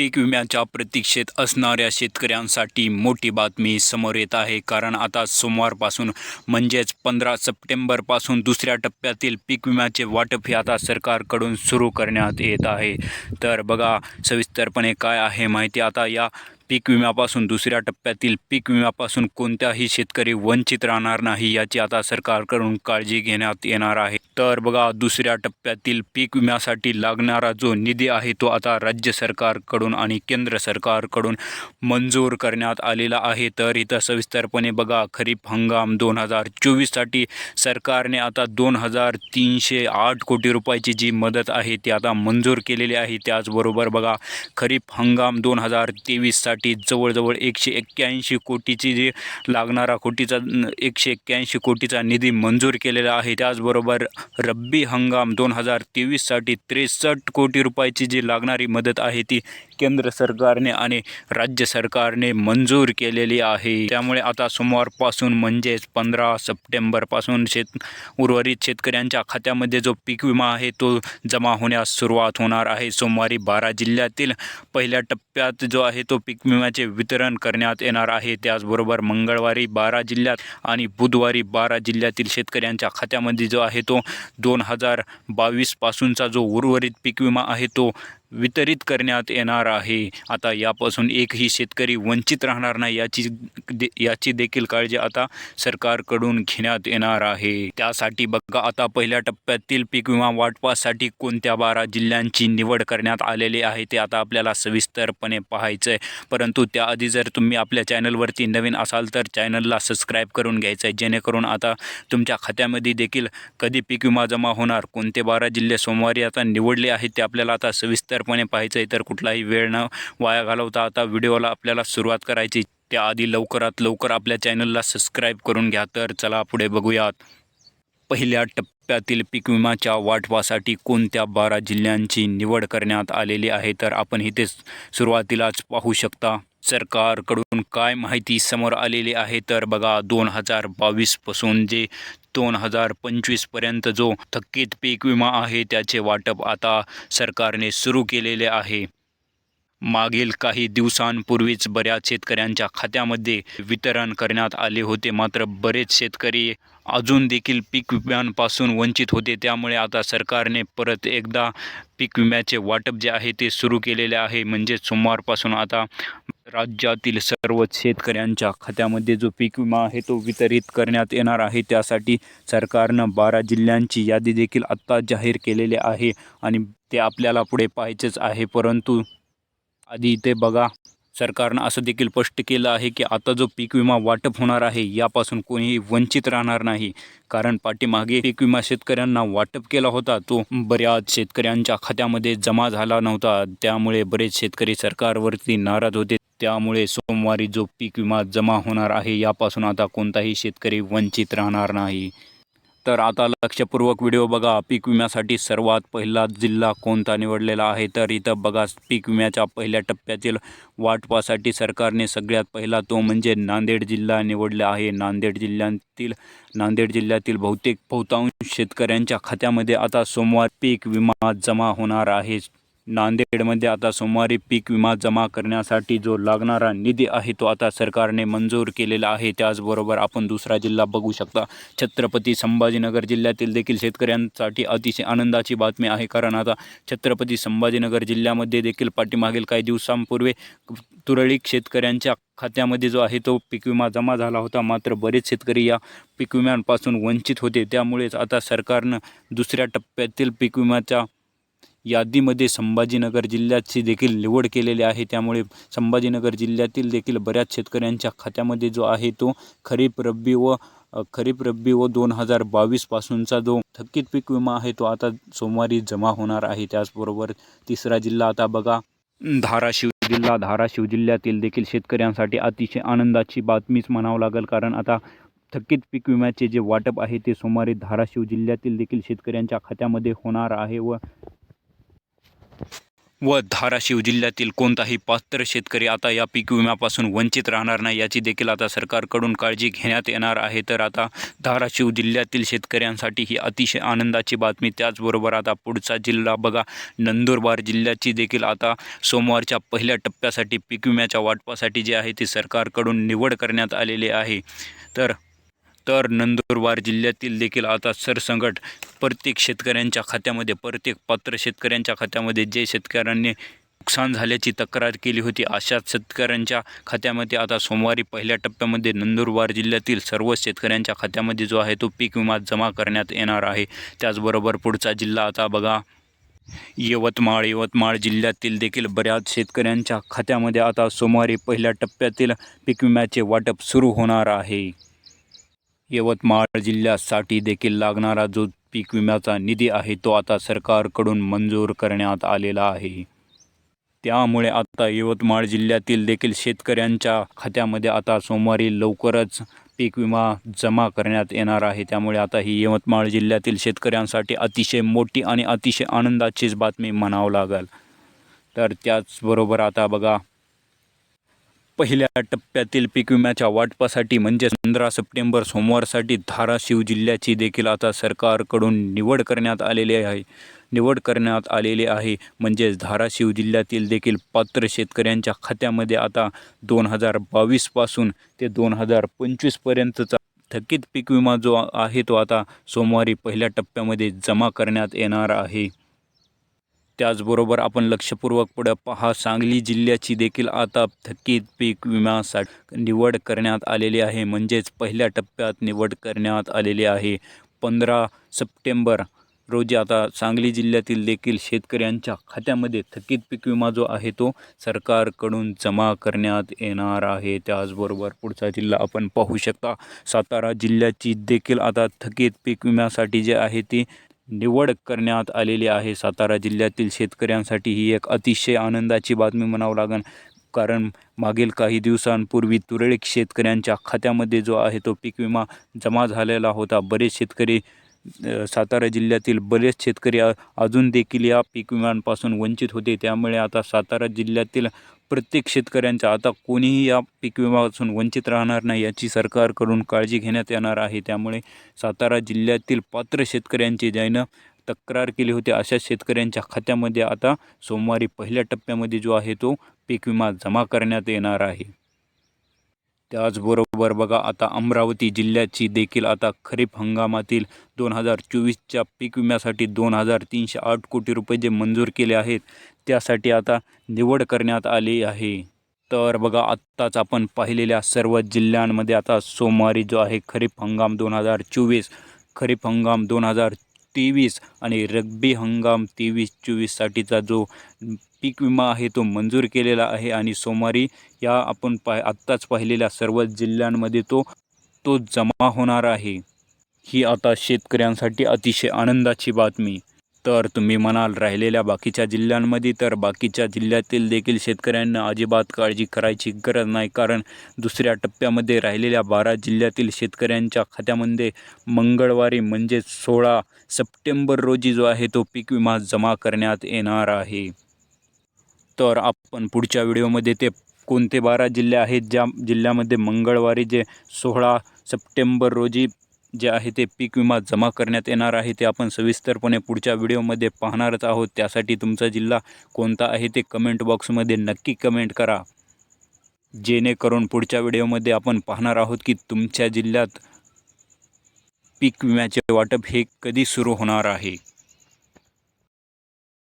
पीक विम्याच्या प्रतीक्षेत असणाऱ्या शेतकऱ्यांसाठी मोठी बातमी समोर येत आहे. कारण आता सोमवारपासून म्हणजेच पंधरा सप्टेंबरपासून दुसऱ्या टप्प्यातील पीक विम्याचे वाटप हे आता सरकारकडून सुरू करण्यात येत आहे. तर बघा सविस्तरपणे काय आहे माहिती आता या पीक विम्यापासून दुसऱ्या टप्प्यातील पीक विम्यापासून कोणत्याही शेतकरी वंचित राहणार नाही याची आता सरकारकडून काळजी घेण्यात येणार आहे. तर बघा दुसऱ्या टप्प्यातील पीक विम्यासाठी लागणारा जो निधी आहे तो आता राज्य सरकारकडून आणि केंद्र सरकारकडून मंजूर करण्यात आलेला आहे. तर इथं सविस्तरपणे बघा खरीप हंगाम दोन हजार चोवीससाठी सरकारने आता दोन हजार तीनशे आठ कोटी रुपयाची जी मदत आहे ती आता मंजूर केलेली आहे. त्याचबरोबर बघा खरीप हंगाम दोन हजार तेवीससाठी जवळजवळ एकशे एक्क्याऐंशी कोटीची जी लागणारा कोटीचा एकशे एक्क्याऐंशी कोटीचा निधी मंजूर केलेला आहे. त्याचबरोबर रब्बी हंगाम दोन हजार तेवीससाठी त्रेसष्ट कोटी रुपयाची जी लागणारी मदत आहे ती केंद्र सरकारने आणि राज्य सरकारने मंजूर केलेली आहे. त्यामुळे आता सोमवारपासून म्हणजेच पंधरा सप्टेंबरपासून शेत उर्वरित शेतकऱ्यांच्या खात्यामध्ये जो पीक विमा आहे तो जमा होण्यास सुरुवात होणार आहे. सोमवारी बारा जिल्ह्यातील पहिल्या टप्प्यात जो आहे तो पीक विम्याचे वितरण करण्यात येणार आहे. त्याचबरोबर मंगळवारी बारा जिल्ह्यात आणि बुधवारी बारा जिल्ह्यातील शेतकऱ्यांच्या खात्यामध्ये जो आहे तो दोन हजार बावीसपासूनचा जो उर्वरित पीक विमा आहे तो वितरित करण्यात येणार आहे. आता यापासून एकही शेतकरी वंचित राहणार नाही याची दे याची देखील काळजी आता सरकारकडून घेण्यात येणार आहे. त्यासाठी बघा आता पहिल्या टप्प्यातील पीक विमा वाटपासाठी कोणत्या बारा जिल्ह्यांची निवड करण्यात आलेली आहे ते आता आपल्याला सविस्तरपणे पाहायचं आहे परंतु त्याआधी जर तुम्ही आपल्या चॅनलवरती नवीन असाल तर चॅनलला सबस्क्राईब करून घ्यायचं आहे जेणेकरून आता तुमच्या खात्यामध्ये देखील कधी पीक विमा जमा होणार कोणते बारा जिल्हे सोमवारी आता निवडले आहेत ते आपल्याला आता सविस्तर सविस्तरपणे पाहायचं आहे तर कुठलाही वेळ न वाया घालवता आता व्हिडिओला आपल्याला सुरुवात करायची. त्याआधी लवकरात लवकर आपल्या चॅनलला सबस्क्राईब करून घ्या तर चला पुढे बघूयात. पहिल्या टप्प्यातील पीक विम्याच्या वाटपासाठी कोणत्या बारा जिल्ह्यांची निवड करण्यात आलेली आहे तर आपण इथे सुरुवातीलाच पाहू शकता. सरकारकडून काय माहिती समोर आलेली आहे? तर बघा दोन हजार बावीसपासून जे दोन हजार पंचवीसपर्यंत जो थकीत पीक विमा आहे त्याचे वाटप आता सरकारने सुरू केलेले आहे. मागील काही दिवसांपूर्वीच बऱ्याच शेतकऱ्यांच्या खात्यामध्ये वितरण करण्यात आले होते. मात्र बरेच शेतकरी अजून देखील पीक विम्यांपासून वंचित होते. त्यामुळे आता सरकारने परत एकदा पीक विम्याचे वाटप जे आहे ते सुरू केलेले आहे. म्हणजे सोमवारपासून आता राज्यातील सर्व शेतकऱ्यांच्या खात्यामध्ये जो पीक विमा आहे तो वितरित करण्यात येणार आहे. त्यासाठी सरकारनं बारा जिल्ह्यांची यादी देखील आत्ता जाहीर केलेली आहे आणि ते आपल्याला पुढे पाहायचेच आहे. परंतु आधी इथे बघा सरकारनं असं देखील स्पष्ट केलं आहे की आता जो पीक विमा वाटप होणार आहे यापासून कोणीही वंचित राहणार नाही. कारण पाठीमागे पीक विमा शेतकऱ्यांना वाटप केला होता तो बऱ्याच शेतकऱ्यांच्या खात्यामध्ये जमा झाला नव्हता. त्यामुळे बरेच शेतकरी सरकारवरती नाराज होते. त्यामुळे सोमवारी जो पीक विमा जमा होणार आहे यापासून आता कोणताही शेतकरी वंचित राहणार नाही. तर आता लक्षपूर्वक व्हिडिओ बघा. पीक विम्यासाठी सर्वात पहिला जिल्हा कोणता निवडलेला आहे? तर इथं बघा पीक विम्याच्या पहिल्या टप्प्यातील वाटपासाठी सरकारने सगळ्यात पहिला तो म्हणजे नांदेड जिल्हा निवडला आहे. नांदेड जिल्ह्यातील नांदेड जिल्ह्यातील बहुतेक बहुतांश शेतकऱ्यांच्या खात्यामध्ये आता सोमवार पीक विमा जमा होणार आहे. नांदेडमध्ये आता सोमवारी पीक विमा जमा करण्यासाठी जो लागणारा निधी आहे तो आता सरकारने मंजूर केलेला आहे. त्याचबरोबर आपण दुसरा जिल्हा बघू शकता. छत्रपती संभाजीनगर जिल्ह्यातील देखील शेतकऱ्यांसाठी अतिशय आनंदाची बातमी आहे. कारण आता छत्रपती संभाजीनगर जिल्ह्यामध्ये देखील पाठीमागील काही दिवसांपूर्वी तुरळक शेतकऱ्यांच्या खात्यामध्ये जो आहे तो पीक विमा जमा झाला होता. मात्र बरेच शेतकरी या पीक विम्यांपासून वंचित होते. त्यामुळेच आता सरकारनं दुसऱ्या टप्प्यातील पीक विम्याच्या यादीमध्ये संभाजीनगर जिल्ह्याची देखील निवड केलेली आहे. त्यामुळे संभाजीनगर जिल्ह्यातील देखील बऱ्याच शेतकऱ्यांच्या खात्यामध्ये जो आहे तो खरीप रब्बी व खरीप रब्बी व दोन हजार बावीसपासूनचा जो थकीत पीक विमा आहे तो आता सोमवारी जमा होणार आहे. त्याचबरोबर तिसरा जिल्हा आता बघा धाराशिव जिल्हा धाराशिव जिल्ह्यातील देखील शेतकऱ्यांसाठी अतिशय आनंदाची बातमीच म्हणावं लागेल. कारण आता थकीत पीक विम्याचे जे वाटप आहे ते सोमवारी धाराशिव जिल्ह्यातील देखील शेतकऱ्यांच्या खात्यामध्ये होणार आहे व व धाराशिव जिल्ह्यातील कोणताही पात्र शेतकरी आता या पीक विम्यापासून वंचित राहणार नाही याची देखील आता सरकारकडून काळजी घेण्यात येणार आहे. तर आता धाराशिव जिल्ह्यातील शेतकऱ्यांसाठी ही अतिशय आनंदाची बातमी. त्याचबरोबर आता पुढचा जिल्हा बघा नंदुरबार जिल्ह्याची देखील आता सोमवारच्या पहिल्या टप्प्यासाठी पीक विम्याच्या वाटपासाठी जे आहे ते सरकारकडून निवड करण्यात आलेली आहे. तर तर नंदुरबार जिल्ह्यातील देखील आता सरसंगट प्रत्येक शेतकऱ्यांच्या खात्यामध्ये प्रत्येक पात्र शेतकऱ्यांच्या खात्यामध्ये जे शेतकऱ्यांनी नुकसान झाल्याची तक्रार केली होती अशा शेतकऱ्यांच्या खात्यामध्ये आता सोमवारी पहिल्या टप्प्यामध्ये नंदुरबार जिल्ह्यातील सर्व शेतकऱ्यांच्या खात्यामध्ये जो आहे तो पीक विमा जमा करण्यात येणार आहे. त्याचबरोबर पुढचा जिल्हा आता बघा यवतमाळ. यवतमाळ जिल्ह्यातील देखील बऱ्याच शेतकऱ्यांच्या खात्यामध्ये आता सोमवारी पहिल्या टप्प्यातील पीक विम्याचे वाटप सुरू होणार आहे. यवतमाळ जिल्ह्यासाठी देखील लागणारा जो पीक विम्याचा निधी आहे तो आता सरकारकडून मंजूर करण्यात आलेला आहे. त्यामुळे आता यवतमाळ जिल्ह्यातील देखील शेतकऱ्यांच्या खात्यामध्ये आता सोमवारी लवकरच पीक विमा जमा करण्यात येणार आहे. त्यामुळे आता ही यवतमाळ जिल्ह्यातील शेतकऱ्यांसाठी अतिशय मोठी आणि अतिशय आनंदाचीच बातमी म्हणावं लागेल. तर त्याचबरोबर आता बघा पहिल्या टप्प्यातील पीक विम्याच्या वाटपासाठी म्हणजेच पंधरा सप्टेंबर सोमवारसाठी धाराशिव जिल्ह्याची देखील आता सरकारकडून निवड करण्यात आलेली आहे. निवड करण्यात आलेली आहे. म्हणजेच धाराशिव जिल्ह्यातील देखील पात्र शेतकऱ्यांच्या खात्यामध्ये आता दोन हजार बावीसपासून ते दोन हजार पंचवीसपर्यंतचा थकीत पीक विमा जो आहे तो आता सोमवारी पहिल्या टप्प्यामध्ये जमा करण्यात येणार आहे. त्याचबरोबर आपण लक्षपूर्वक पुढं पहा सांगली जिल्ह्याची देखील आता थकीत पीक विम्यासाठी निवड करण्यात आलेली आहे. म्हणजेच पहिल्या टप्प्यात निवड करण्यात आलेली आहे. पंधरा सप्टेंबर रोजी आता सांगली जिल्ह्यातील देखील शेतकऱ्यांच्या खात्यामध्ये थकीत पीक विमा जो आहे तो सरकारकडून जमा करण्यात येणार आहे. त्याचबरोबर पुढचा जिल्हा आपण पाहू शकता. सातारा जिल्ह्याची देखील आता थकीत पीक विम्यासाठी जे आहे ती निवड करण्यात आलेली आहे. सातारा जिल्ह्यातील शेतकऱ्यांसाठी ही एक अतिशय आनंदाची बातमी म्हणावं लागेल. कारण मागील काही दिवसांपूर्वी तुरळक शेतकऱ्यांच्या खात्यामध्ये जो आहे तो पीक विमा जमा झालेला होता. बरेच शेतकरी सातारा जिल्ह्यातील बरेच शेतकरी अजून देखील या पीक विम्यांपासून वंचित होते. त्यामुळे आता सातारा जिल्ह्यातील प्रत्येक शेतकऱ्यांच्या आता कोणीही या पीक विमापासून वंचित राहणार नाही याची सरकारकडून काळजी घेण्यात येणार आहे. त्यामुळे सातारा जिल्ह्यातील पात्र शेतकऱ्यांचे ज्यानं तक्रार केली होती अशा शेतकऱ्यांच्या खात्यामध्ये आता सोमवारी पहिल्या टप्प्यामध्ये जो आहे तो पीक विमा जमा करण्यात येणार आहे. त्याचबरोबर बघा आता अमरावती जिल्ह्याची देखील आता खरीप हंगामातील दोन हजार चोवीसच्या पीक विम्यासाठी दोन हजार तीनशे आठ कोटी रुपये जे मंजूर केले आहेत त्यासाठी आता निवड करण्यात आली आहे. तर बघा आत्ताच आपण पाहिलेल्या सर्व जिल्ह्यांमध्ये आता सोमवारी जो आहे खरीप हंगाम दोन हजार चोवीस खरीप हंगाम दोन हजार तेवीस आणि रब्बी हंगाम तेवीस चोवीससाठीचा जो पीक विमा आहे तो मंजूर केलेला आहे आणि सोमवारी या आपण पा आत्ताच पाहिलेल्या सर्व जिल्ह्यांमध्ये तो तो जमा होणार आहे. ही आता शेतकऱ्यांसाठी अतिशय आनंदाची बातमी. तर तुम्ही म्हणाल राहिलेल्या बाकीच्या जिल्ह्यांमध्ये तर बाकीच्या जिल्ह्यातील देखील शेतकऱ्यांना अजिबात काळजी करायची गरज नाही कारण दुसऱ्या टप्प्यामध्ये राहिलेल्या बारा जिल्ह्यातील शेतकऱ्यांच्या खात्यामध्ये मंगळवारी म्हणजेच सोळा सप्टेंबर रोजी जो आहे तो पीक विमा जमा करण्यात येणार आहे. तर आपण पुढच्या व्हिडिओमध्ये ते कोणते बारा जिल्हे आहेत ज्या जिल्ह्यामध्ये मंगळवारी जे सोळा सप्टेंबर रोजी जे आहे ते पीक विमा जमा करण्यात येणार आहे ते आपण सविस्तरपणे पुढच्या व्हिडिओमध्ये पाहणारच आहोत. त्यासाठी तुमचा जिल्हा कोणता आहे ते कमेंट बॉक्समध्ये नक्की कमेंट करा. जेणेकरून पुढच्या व्हिडिओमध्ये आपण पाहणार आहोत की तुमच्या जिल्ह्यात पीक विम्याचे वाटप हे कधी सुरू होणार आहे?